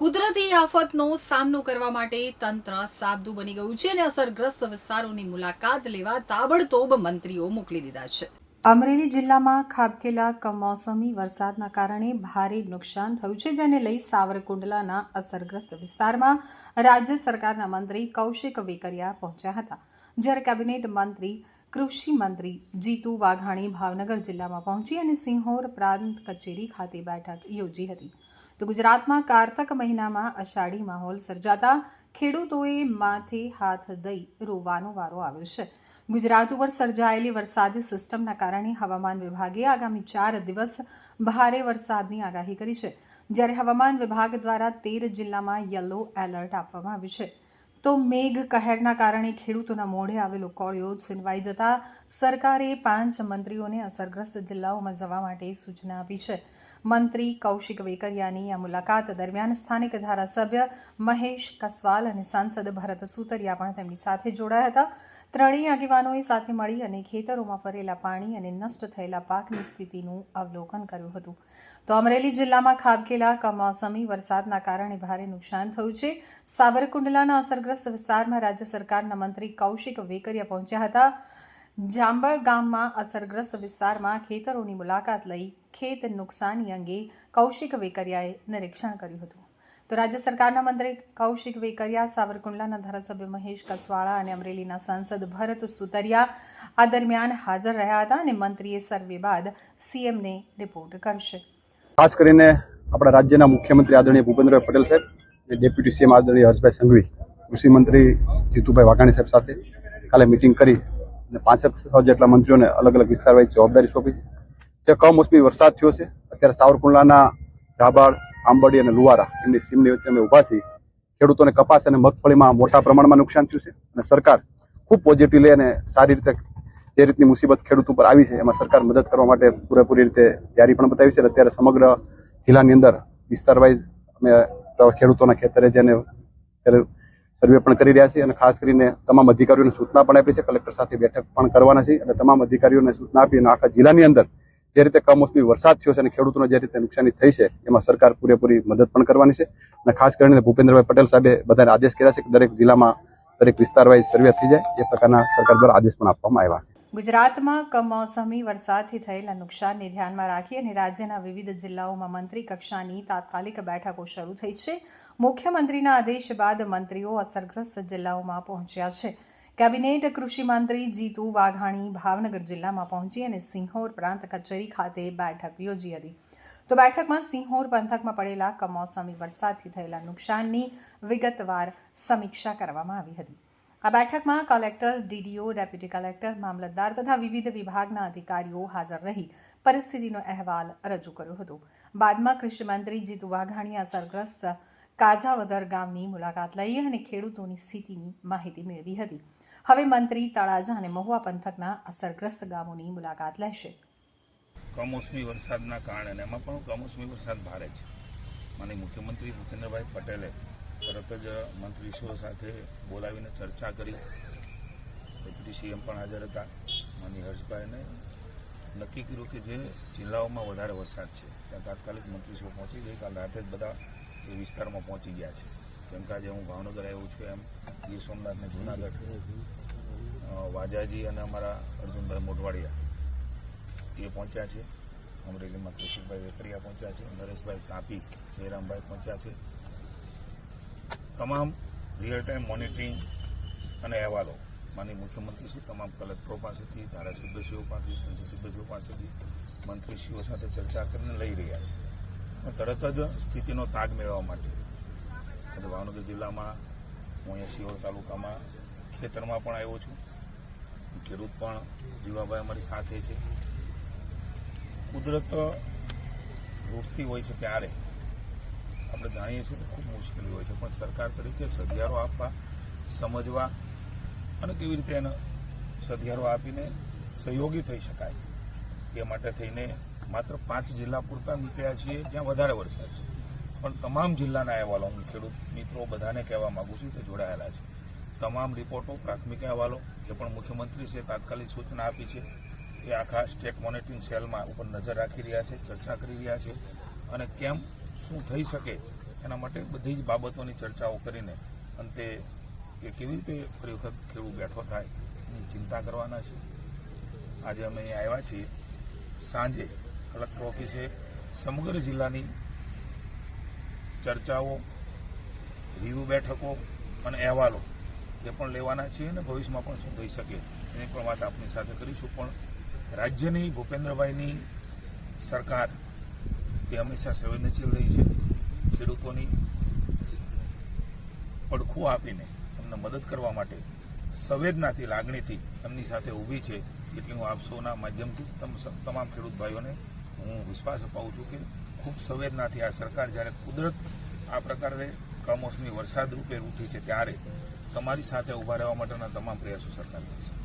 કુદરતી આફતનો સામનો કરવા માટે તંત્ર સાબદું બની ગયું છે અને અસરગ્રસ્ત વિસ્તારોની મુલાકાત લેવા તાબડતોબ મંત્રીઓ મોકલી દીધા છે. અમરેલી જિલ્લામાં ખાબકેલા કમોસમી વરસાદના કારણે ભારે નુકસાન થયું છે, જેને લઈ સાવરકુંડલાના અસરગ્રસ્ત વિસ્તારમાં રાજ્ય સરકારના મંત્રી કૌશિક વેકરિયા પહોંચ્યા હતા. જ્યારે કેબિનેટ મંત્રી, કૃષિ મંત્રી જીતુ વાઘાણી ભાવનગર જિલ્લામાં પહોંચી અને સિંહોર પ્રાંત કચેરી ખાતે બેઠક યોજી હતી. તો ગુજરાતમાં કારતક મહિનામાં અષાઢી માહોલ સર્જાતા ખેડૂતોએ માથે હાથ દઈ રોવાનો વારો આવ્યો છે. ગુજરાત ઉપર સર્જાયેલી વરસાદી સિસ્ટમના કારણે હવામાન વિભાગે આગામી ચાર દિવસ ભારે વરસાદની આગાહી કરી છે. જ્યારે હવામાન વિભાગ દ્વારા તેર જિલ્લામાં યલો એલર્ટ આપવામાં આવ્યું છે. તો મેઘ કહેરના કારણે ખેડૂતોના મોઢે આવેલો કોળિયો છીનવાઈ જતા સરકારે પાંચ મંત્રીઓને અસરગ્રસ્ત જિલ્લાઓમાં જવા માટે સૂચના આપી છે. મંત્રી કૌશિક વેકરિયાની આ મુલાકાત દરમિયાન સ્થાનિક ધારાસભ્ય મહેશ કસવાલ અને સાંસદ ભરત સુતરિયા પણ તેમની સાથે જોડાયા હતા. ત્રણેય આગેવાનોએ સાથે મળી અને ખેતરોમાં ફરેલા પાણી અને નષ્ટ થયેલા પાકની સ્થિતિનું અવલોકન કર્યું હતું. તો અમરેલી જિલ્લામાં ખાબકેલા, કમોસમી વરસાદના કારણે ભારે નુકસાન થયું છે. સાબરકુંડલાના અસરગ્રસ્ત વિસ્તારમાં રાજ્ય સરકારના મંત્રી કૌશિક વેકરિયા પહોંચ્યા હતા. જાંબળ ગામમાં અસરગ્રસ્ત વિસ્તારમાં ખેતરોની મુલાકાત લઈ ખેત નુકસાની અંગે કૌશિક વેકરિયાએ નિરીક્ષણ કર્યું હતું. તો રાજ્ય સરકારના મંત્રી કૌશિક વેકરિયા, સાવરકુંડલાના ધારાસભ્ય મહેશ કસવાળા અને અમરેલીના સાંસદ ભરત સુતરિયા આ દરમિયાન હાજર રહ્યા હતા અને મંત્રીએ સર્વે બાદ સીએમને રિપોર્ટ કરશે. ખાસ કરીને આપણા રાજ્યના મુખ્યમંત્રી આદરણીય ભૂપેન્દ્રભાઈ પટેલ સાહેબ અને ડેપ્યુટી સીએમ આદરણીય હર્ષભાઈ સંઘવી કૃષિ મંત્રી જીતુભાઈ વાઘાણી સાહેબ સાથે કાલે મિટિંગ કરી અને પાંચેક છ જેટલા મંત્રીઓને અલગ અલગ વિસ્તાર વાઇઝ જવાબદારી સોંપી છે. જે કમોસમી વરસાદ થયો છે, અત્યારે સાવરકુંડલાના જાબાળ આંબડી અને લુવારા એમની સીમની વચ્ચે અમે ઊભા છીએ. ખેડૂતોને કપાસ અને મગફળીમાં મોટા પ્રમાણમાં નુકસાન થયું છે અને સરકાર ખૂબ પોઝિટિવ લઈ અને સારી રીતે જે રીતની મુસીબત ખેડૂત ઉપર આવી છે, એમાં સરકાર મદદ કરવા માટે પૂરેપૂરી રીતે તૈયારી પણ બતાવી છે અત્યારે સમગ્ર જિલ્લાની અંદર વિસ્તાર વાઇઝ અમે ખેડૂતોના ખેતરે અત્યારે સર્વે પણ કરી રહ્યા છીએ અને ખાસ કરીને તમામ અધિકારીઓને સૂચના પણ આપી છે. કલેક્ટર સાથે બેઠક પણ કરવાના છે અને તમામ અધિકારીઓને સૂચના આપી અને આખા જિલ્લાની અંદર જે રીતે કમોસમી વરસાદ થયો છે અને ખેડૂતોને જે રીતે નુકસાની થઈ છે, એમાં સરકાર પૂરેપૂરી મદદ પણ કરવાની છે. અને ખાસ કરીને ભૂપેન્દ્રભાઈ પટેલ સાહેબે બધાને આદેશ કર્યા છે કે દરેક જિલ્લામાં દરેક વિસ્તાર વાઇઝ સર્વે થઈ જાય, એ પ્રકારના સરકાર દ્વારા આદેશ પણ આપવામાં આવ્યા છે. ગુજરાતમાં કમોસમી વરસાદથી થયેલા નુકસાનને ધ્યાનમાં રાખી અને રાજ્યના વિવિધ જિલ્લાઓમાં મંત્રી કક્ષાની તાત્કાલિક બેઠકો શરૂ થઈ છે. મુખ્યમંત્રીના આદેશ બાદ મંત્રીઓ અસરગ્રસ્ત જિલ્લાઓમાં પહોંચ્યા છે. કેબિનેટ કૃષિ મંત્રી જીતુ વાઘાણી ભાવનગર જિલ્લામાં પહોંચી અને સિંહોર પ્રાંત કચેરી ખાતે બેઠક યોજી હતી. તો બેઠકમાં સિંહોર પંથકમાં પડેલા કમોસમી વરસાદથી થયેલા નુકસાનની વિગતવાર સમીક્ષા કરવામાં આવી હતી. આ બેઠકમાં કલેક્ટર, ડીડીઓ, ડેપ્યુટી કલેક્ટર, મામલતદાર તથા વિવિધ વિભાગના અધિકારીઓ હાજર રહી પરિસ્થિતિનો અહેવાલ રજૂ કર્યો હતો. બાદમાં કૃષિમંત્રી જીતુ વાઘાણીએ અસરગ્રસ્ત કાજાવદર ગામની મુલાકાત લઈ અને ખેડૂતોની સ્થિતિની માહિતી મેળવી હતી. હવે મંત્રી તળાજા અને મહુવા પંથકના અસરગ્રસ્ત ગામોની મુલાકાત લેશે. કમોસમી વરસાદના કારણે એમાં પણ કમોસમી વરસાદ ભારે છે. માની મુખ્યમંત્રી ભૂપેન્દ્રભાઈ પટેલે તરત જ મંત્રીશ્રીઓ સાથે બોલાવીને ચર્ચા કરી. ડેપ્યુટી સીએમ પણ હાજર હતા. માની હર્ષભાઈને નક્કી કર્યું કે જે જિલ્લાઓમાં વધારે વરસાદ છે, ત્યાં તાત્કાલિક મંત્રીશ્રીઓ પહોંચી ગઈકાલ રાતે જ બધા એ વિસ્તારમાં પહોંચી ગયા છે. કેમ કે આજે હું ભાવનગર આવ્યો છું એમ. ગીર સોમનાથ ને જુનાગઢ વાજાજી અને અમારા અર્જુનભાઈ મોઢવાડિયા. એ પહોંચ્યા છે. અમરેલીમાં કૌશિકભાઈ વેકરિયા પહોંચ્યા છે, નરેશભાઈ તાપી, જયરામભાઈ પહોંચ્યા છે. તમામ રિયલ ટાઈમ મોનિટરિંગ અને અહેવાલો માની મુખ્યમંત્રી શ્રી, તમામ કલેક્ટરો પાસેથી, ધારાસભ્યશ્રીઓ પાસેથી, સંસદસભ્યશ્રીઓ પાસેથી, મંત્રીશ્રીઓ સાથે ચર્ચા કરીને લઈ રહ્યા છે. તરત જ સ્થિતિનો તાગ મેળવવા માટે ભાવનગર જિલ્લામાં હું અહીંયા શિહોર તાલુકામાં ખેતરમાં પણ આવ્યો છું. ખેડૂત પણ જીવાભાઈ અમારી સાથે છે. કુદરત રોકતી હોય છે ત્યારે આપણે જાણીએ છીએ કે ખૂબ મુશ્કેલી હોય છે, પણ સરકાર તરીકે સધિયારો આપવા, સમજવા અને કેવી રીતે એને સધિયારો આપીને સહયોગી થઈ શકાય. એ માટે થઈને માત્ર પાંચ જિલ્લા પૂરતા નીકળ્યા છીએ, જ્યાં વધારે વરસાદ છે. પણ તમામ જિલ્લાના અહેવાલો, હું ખેડૂત મિત્રો બધાને કહેવા માંગુ છું તે જોડાયેલા છે. તમામ રિપોર્ટો, પ્રાથમિક અહેવાલો એ પણ મુખ્યમંત્રી છે તાત્કાલિક સૂચના આપી છે. એ આખા સ્ટેટ મોનિટરિંગ સેલમાં ઉપર નજર રાખી રહ્યા છે, ચર્ચા કરી રહ્યા છે અને કેમ, શું થઈ શકે એના માટે બધી જ બાબતોની ચર્ચાઓ કરીને અંતે કે કેવી રીતે ફરી વખત ખેડૂત બેઠો થાય એની ચિંતા કરવાના છે. આજે અમે અહીં આવ્યા છીએ. સાંજે કલેક્ટર ઓફિસે સમગ્ર જિલ્લાની ચર્ચાઓ, રિવ્યુ બેઠકો અને અહેવાલો એ પણ લેવાના છીએ અને ભવિષ્યમાં પણ શું થઈ શકે એની પણ વાત આપની સાથે કરીશું. પણ રાજ્યની ભૂપેન્દ્રભાઈની સરકાર, એ હંમેશા સંવેદનશીલ રહી છે, ખેડૂતોની પડખું આપીને એમને મદદ કરવા માટે સંવેદનાથી, લાગણીથી એમની સાથે ઊભી છે. એટલે હું આપ સૌના માધ્યમથી તમ- તમામ ખેડૂત ભાઈઓને હું વિશ્વાસ અપાવું છું કે ખૂબ સંવેદનાથી આ સરકાર જ્યારે કુદરત આ પ્રકારે કમોસમી વરસાદ રૂપે ઉઠી છે, ત્યારે તમારી સાથે ઊભા રહેવા માટેના તમામ પ્રયાસો સરકાર કરશે.